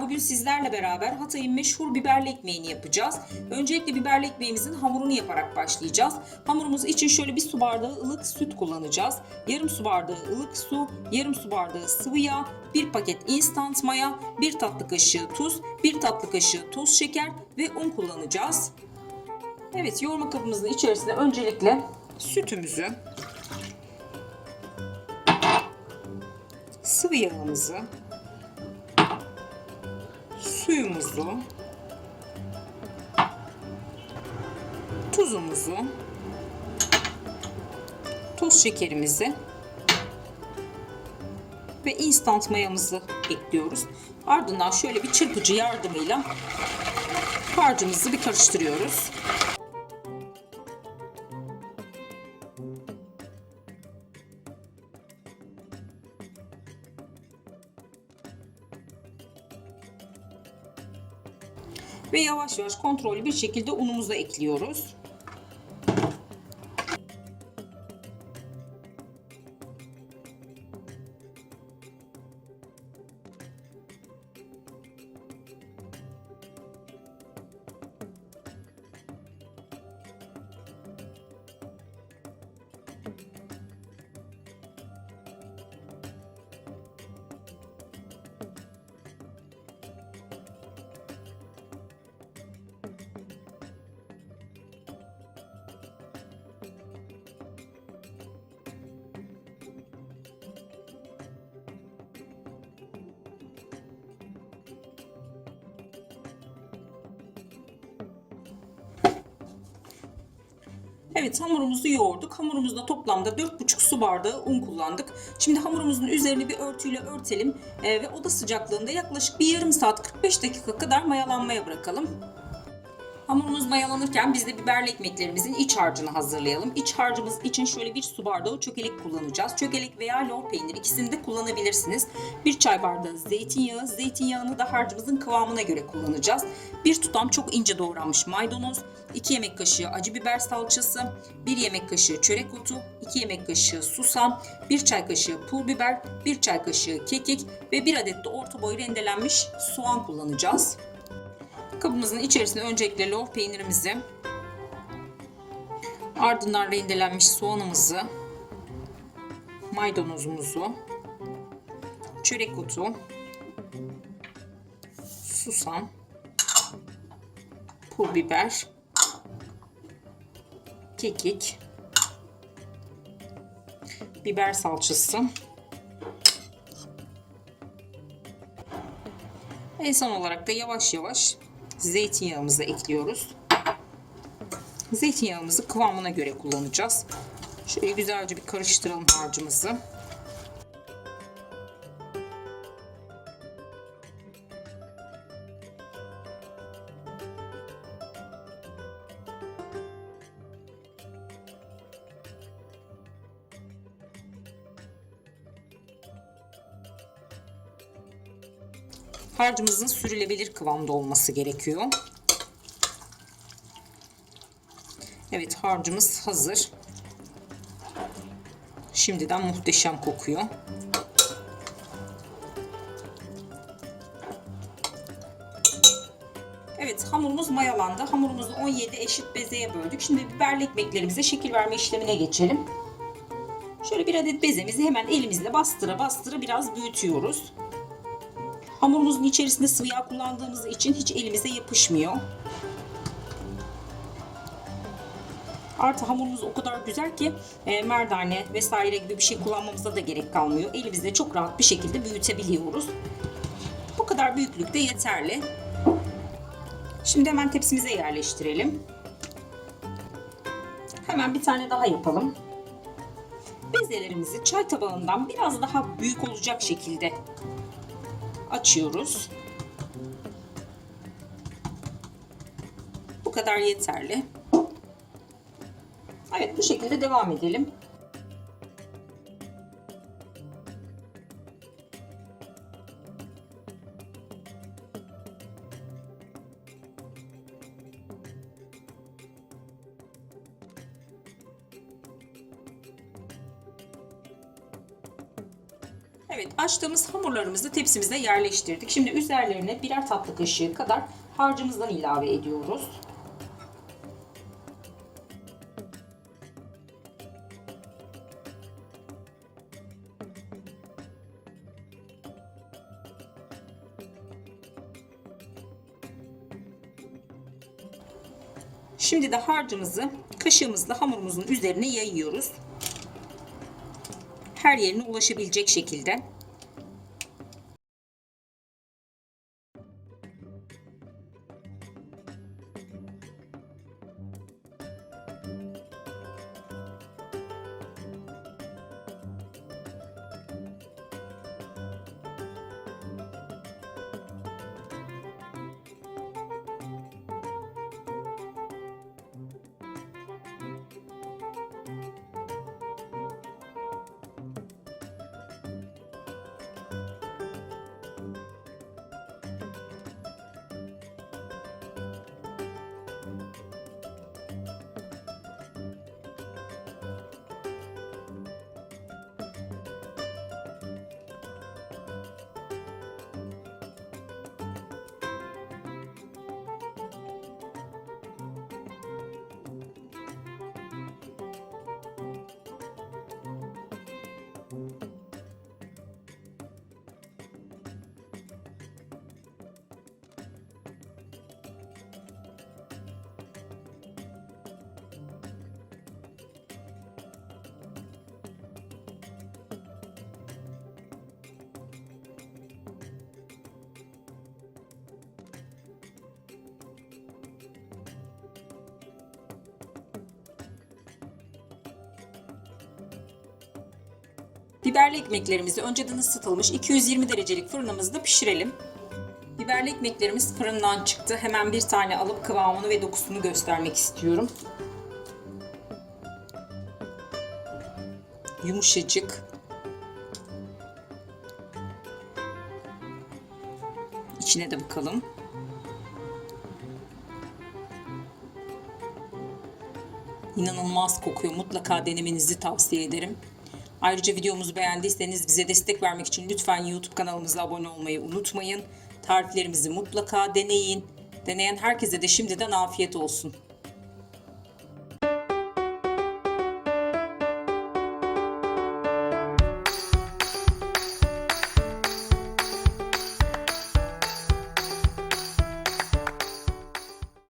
bugün sizlerle beraber Hatay'ın meşhur biberli ekmeğini yapacağız. Öncelikle biberli ekmeğimizin hamurunu yaparak başlayacağız. Hamurumuz için şöyle bir su bardağı ılık süt kullanacağız. Yarım su bardağı ılık su, yarım su bardağı sıvı yağ, bir paket instant maya, bir tatlı kaşığı tuz, bir tatlı kaşığı toz şeker ve un kullanacağız. Evet yoğurma kabımızın içerisine öncelikle sütümüzü, sıvı yağımızı, suyumuzu, tuzumuzu, toz şekerimizi ve instant mayamızı ekliyoruz. Ardından şöyle bir çırpıcı yardımıyla harcımızı bir karıştırıyoruz. Ve yavaş yavaş kontrollü bir şekilde unumuzu ekliyoruz. Evet hamurumuzu yoğurduk. Hamurumuzda toplamda 4,5 su bardağı un kullandık. Şimdi hamurumuzun üzerini bir örtüyle örtelim Ee, ve oda sıcaklığında yaklaşık bir yarım saat 45 dakika kadar mayalanmaya bırakalım. Hamurumuz mayalanırken biz de biberli ekmeklerimizin iç harcını hazırlayalım. İç harcımız için şöyle bir su bardağı çökelek kullanacağız. Çökelek veya lor peynir ikisini de kullanabilirsiniz. Bir çay bardağı zeytinyağı. Zeytinyağını da harcımızın kıvamına göre kullanacağız. Bir tutam çok ince doğranmış maydanoz. 2 yemek kaşığı acı biber salçası. 1 yemek kaşığı çörek otu. 2 yemek kaşığı susam. 1 çay kaşığı pul biber. 1 çay kaşığı kekik ve 1 adet de orta boy rendelenmiş soğan kullanacağız. Kabımızın içerisine öncelikle lor peynirimizi, ardından rendelenmiş soğanımızı, maydanozumuzu, çörek otu, susam, pul biber, kekik, biber salçası, en son olarak da yavaş yavaş zeytinyağımızı ekliyoruz. Zeytinyağımızı kıvamına göre kullanacağız. Şöyle güzelce bir karıştıralım harcımızı. Harcımızın sürülebilir kıvamda olması gerekiyor. Evet harcımız hazır. Şimdiden muhteşem kokuyor. Evet hamurumuz mayalandı. Hamurumuzu 17 eşit bezeye böldük. Şimdi biberli ekmeklerimize şekil verme işlemine geçelim. Şöyle bir adet bezemizi hemen elimizle bastıra bastıra biraz büyütüyoruz. Hamurumuzun içerisinde sıvı yağ kullandığımız için hiç elimize yapışmıyor. Artı hamurumuz o kadar güzel ki e, merdane vesaire gibi bir şey kullanmamıza da gerek kalmıyor. Elimizde çok rahat bir şekilde büyütebiliyoruz. Bu kadar büyüklükte yeterli. Şimdi hemen tepsimize yerleştirelim. Hemen bir tane daha yapalım. Bezelerimizi çay tabağından biraz daha büyük olacak şekilde açıyoruz. Bu kadar yeterli. Evet bu şekilde devam edelim. Evet açtığımız hamurlarımızı tepsimize yerleştirdik. Şimdi üzerlerine birer tatlı kaşığı kadar harcımızdan ilave ediyoruz. Şimdi de harcımızı kaşığımızla hamurumuzun üzerine yayıyoruz. Her yerine ulaşabilecek şekilde. Biberli ekmeklerimizi önceden ısıtılmış 220 derecelik fırınımızda pişirelim. Biberli ekmeklerimiz fırından çıktı. Hemen bir tane alıp kıvamını ve dokusunu göstermek istiyorum. Yumuşacık. İçine de bakalım. İnanılmaz kokuyor. Mutlaka denemenizi tavsiye ederim. Ayrıca videomuzu beğendiyseniz bize destek vermek için lütfen YouTube kanalımıza abone olmayı unutmayın. Tariflerimizi mutlaka deneyin. Deneyen herkese de şimdiden afiyet olsun.